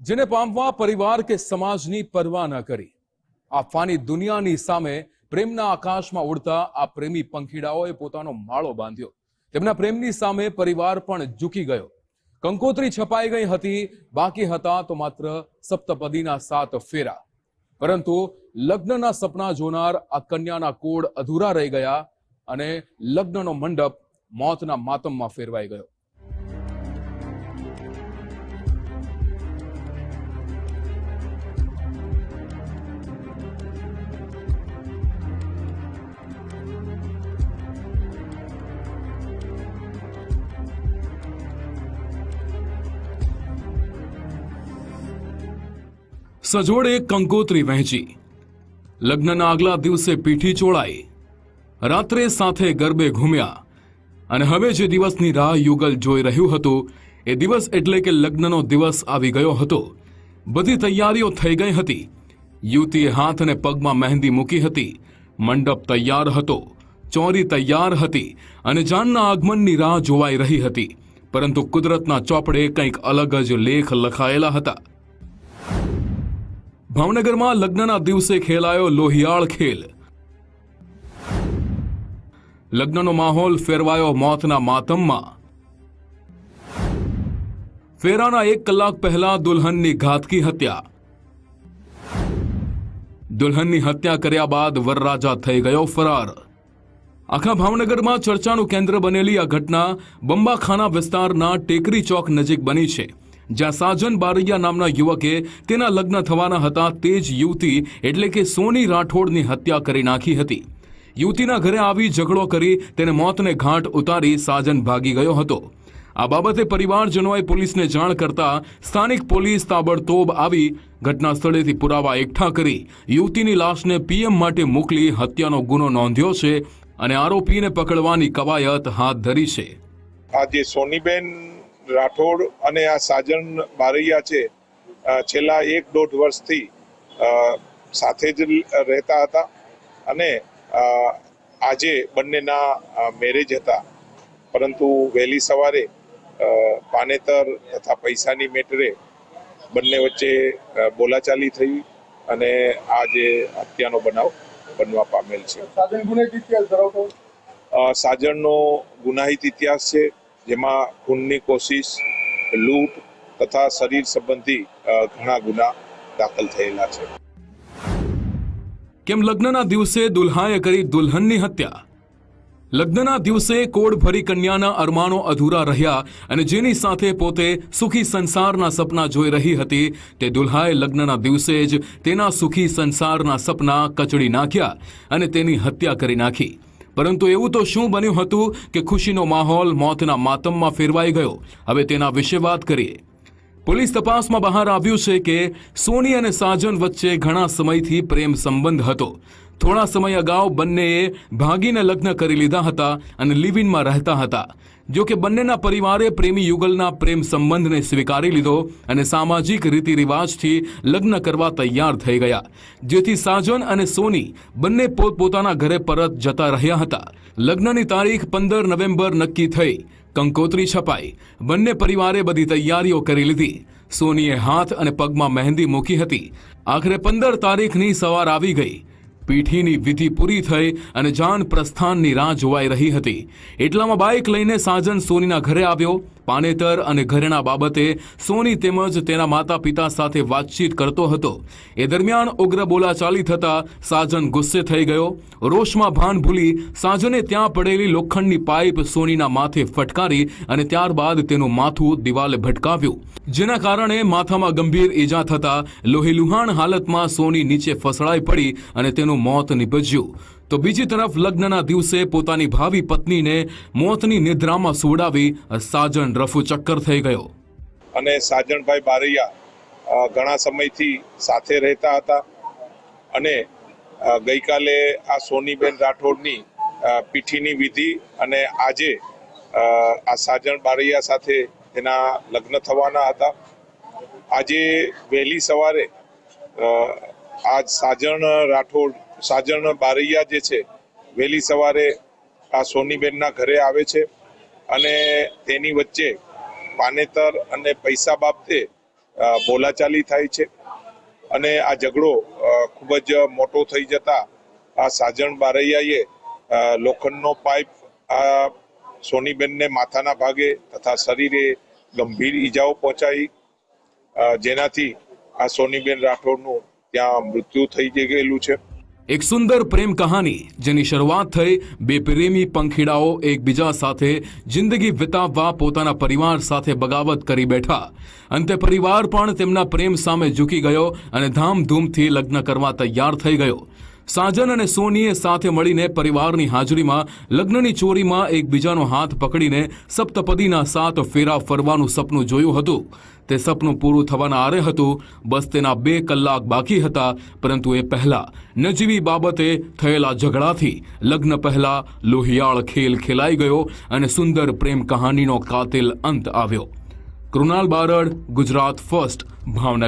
જેને પામવા પરિવાર કે સમાજની પરવા ન કરી. આ ફાની દુનિયાની સામે પ્રેમના આકાશમાં ઉડતા આ પ્રેમી પંખીડાઓએ પોતાનો માળો બાંધ્યો. તેમના પ્રેમની સામે પરિવાર પણ ઝૂકી ગયો. કંકોત્રી છપાઈ ગઈ હતી, બાકી હતા તો માત્ર સપ્તપદીના સાત ફેરા. પરંતુ લગ્નના સપના જોનાર આ કન્યાના કોડ અધૂરા રહી ગયા અને લગ્નનો મંડપ મોતના માતમમાં ફેરવાઈ ગયો. સજોડે કંકોત્રી વહેંચી. લગ્નના આગલા દિવસે પીઠી ચોળાઈ. રાત્રે સાથે ગરબે ઘૂમ્યા. અને હવે જે દિવસની રાહ યુગલ જોઈ રહ્યું હતું, એ દિવસ એટલે કે લગ્નનો દિવસ આવી ગયો હતો. બધી તૈયારીઓ થઈ ગઈ હતી. યુવતીએ હાથ અને પગમાં મહેંદી મૂકી હતી. મંડપ તૈયાર હતો. ચોરી તૈયાર હતી. અને જાનના આગમનની રાહ જોવાઈ રહી હતી. પરંતુ કુદરતના ચોપડે કંઈક અલગ જ લેખ લખાયેલા હતા. ભાવનગરમાં લગ્નના દિવસે ખેલાયો લોહિયાળ ખેલ. લગ્નનો માહોલ ફેરવાયો મોતના માતમમાં. ફેરાના એક કલાક પહેલા દુલ્હનની ઘાતકી હત્યા. દુલ્હનની હત્યા કર્યા બાદ વરરાજા થઈ ગયો ફરાર. આખા ભાવનગરમાં ચર્ચાનું કેન્દ્ર બનેલી આ ઘટના બંબાખાના વિસ્તારના ટેકરી ચોક નજીક બની છે. જ્યાં સાજન બારૈયા નામના યુવકે તેના લગ્ન થવાના હતા તે જ યુવતી એટલે કે સોની રાઠોડની હત્યા કરી નાખી હતી. યુવતીના ઘરે આવી ઝઘડો કરી તેને મોતને ઘાટ ઉતારી સાજન ભાગી ગયો હતો. આ બાબતે પરિવારજનોએ પોલીસને જાણ કરતા સ્થાનિક પોલીસ તાબડતોબ આવી ઘટના સ્થળેથી પુરાવા એકઠા કરી યુવતીની લાશને પીએમ માટે મોકલી હત્યાનો ગુનો નોંધ્યો છે અને આરોપીને પકડવાની કવાયત હાથ ધરી છે. આજે સોનીબેન રાઠોડ અને આ સાજન બારૈયા છે છેલ્લા એક દોઢ વર્ષથી સાથે જ રહેતા હતા અને આજે બંનેના મેરેજ હતા. પરંતુ વહેલી સવારે પાનેતર તથા પૈસાની મેટરે બંને વચ્ચે બોલાચાલી થઈ અને આ જે હત્યાનો બનાવ બનવા પામેલ છે. સાજણનો ગુનાહિત ઇતિહાસ છે. જેમાં ખૂનની કોશિશ, લૂંટ તથા શરીર સંબંધી ઘણા ગુના દાખલ થયેલા છે. કેમ લગ્નના દિવસે દુલ્હાએ કરી દુલ્હનની હત્યા? લગ્નના દિવસે કોડ ભરી કન્યાના અરમાનો અધૂરા રહ્યા અને જેની સાથે પોતે સુખી સંસારના સપના જોઈ રહી હતી, તે દુલ્હાએ લગ્નના દિવસે જ તેના સુખી સંસારના સપના કચડી નાખ્યા અને તેની હત્યા કરી નાખી. પરંતુ એવું તો શું બન્યું હતું કે ખુશીનો માહોલ મોતના માતમમાં ફેરવાઈ ગયો? હવે તેના વિશે વાત કરીએ. પોલીસ તપાસમાં બહાર આવ્યું છે કે સોની અને સાજન વચ્ચે ઘણા સમયથી પ્રેમ સંબંધ હતો. થોડા સમય અગાઉ બંનેએ ભાગીને લગ્ન કરી લીધા હતા અને લિવિનમાં રહેતા હતા. જો કે બંનેના પરિવારે પ્રેમી યુગલના પ્રેમ સંબંધને સ્વીકારી લીધો અને સામાજિક રીતિ રિવાજથી લગ્ન કરવા તૈયાર થઈ ગયા. જેથી સાજન અને સોની બંને પોતપોતાના ઘરે પરત જતા રહ્યા હતા. લગ્નની તારીખ પંદર નવેમ્બર નક્કી થઈ. કંકોત્રી છપાઈ. બંને પરિવારે બધી તૈયારીઓ કરી લીધી. સોનીએ હાથ અને પગમાં મહેંદી મૂકી હતી. આખરે પંદર તારીખની સવાર આવી ગઈ. પીઠીની વિધિ પૂરી થઈ અને જાન પ્રસ્થાનની રાહ જોવાઈ રહી હતી. એટલામાં બાઇક લઈને સાજન સોનીના ઘરે આવ્યો. પાનેતર અને ઘરેણા બાબતે સોની તેમજ તેના માતા પિતા સાથે વાતચીત કરતો હતો. એ દરમિયાન ઉગ્ર બોલાચાલી થતા સાજન ગુસ્સે થઈ ગયો. રોષમાં ભાન ભૂલી સાજને ત્યાં પડેલી લોખંડની પાઇપ સોનીના માથે ફટકારી અને ત્યારબાદ તેનું માથું દિવાલે ભટકાવ્યું. જેના કારણે માથામાં ગંભીર ઈજા થતા લોહીલુહાણ હાલતમાં સોની નીચે ફસડાઈ પડી અને તેનું મોત નિપજ્યું. તો બીજી તરફ લગ્નના દિવસે પોતાની ભાવિ પત્નીને મોતની નિદ્રામાં સુવડાવી સાજન રફુ ચક્કર થઈ ગયો. અને સાજણભાઈ બારૈયા ઘણા સમયથી સાથે રહેતા હતા અને ગઈકાલે આ સોનીબેન રાઠોડની પીઠીની વિધિ અને આજે આ સાજણ બારૈયા સાથે એના લગ્ન થવાના હતા. આજે વહેલી સવારે આજ સાજણ રાઠોડ સાજણ બારૈયા જે છે, વહેલી સવારે આ સોનીબેનના ઘરે આવે છે અને તેની વચ્ચે પાનેતર અને પૈસા બાબતે બોલાચાલી થાય છે અને આ ઝઘડો ખૂબ જ મોટો થઈ જતા આ સાજણ બારૈયાએ લોખંડનો પાઇપ આ સોનીબેનને માથાના ભાગે તથા શરીરે ગંભીર ઈજાઓ પહોંચાઈ જેનાથી આ સોનીબેન રાઠોડનું ત્યાં મૃત્યુ થઈ ગયેલું છે. એક સુંદર પ્રેમ કહાની, જેની શરૂઆત થઈ બે પ્રેમી પંખીડાઓ એકબીજા સાથે જિંદગી વિતાવવા પોતાના પરિવાર સાથે બગાવત કરી બેઠા. અંતે પરિવાર પણ તેમના પ્રેમ સામે ઝૂકી ગયો અને ધામધૂમથી લગ્ન કરવા તૈયાર થઈ ગયો. સાજન અને સોનીએ સાથે મળીને પરિવારની હાજરીમાં લગ્નની ચોરીમાં એકબીજાનો હાથ પકડીને સપ્તપદીના સાત ફેરા ફરવાનું સપનું જોયું હતું. તે સપનું પૂરું થવાના આરે હતું. બસ તેના બે કલાક બાકી હતા, પરંતુ એ પહેલા નજીવી બાબતે થયેલા ઝઘડાથી લગ્ન પહેલા લોહિયાળ ખેલ ખેલાઈ ગયો અને સુંદર પ્રેમ કહાનીનો કાતિલ અંત આવ્યો. કૃણાલ બારડ, ગુજરાત ફર્સ્ટ, ભાવનગર.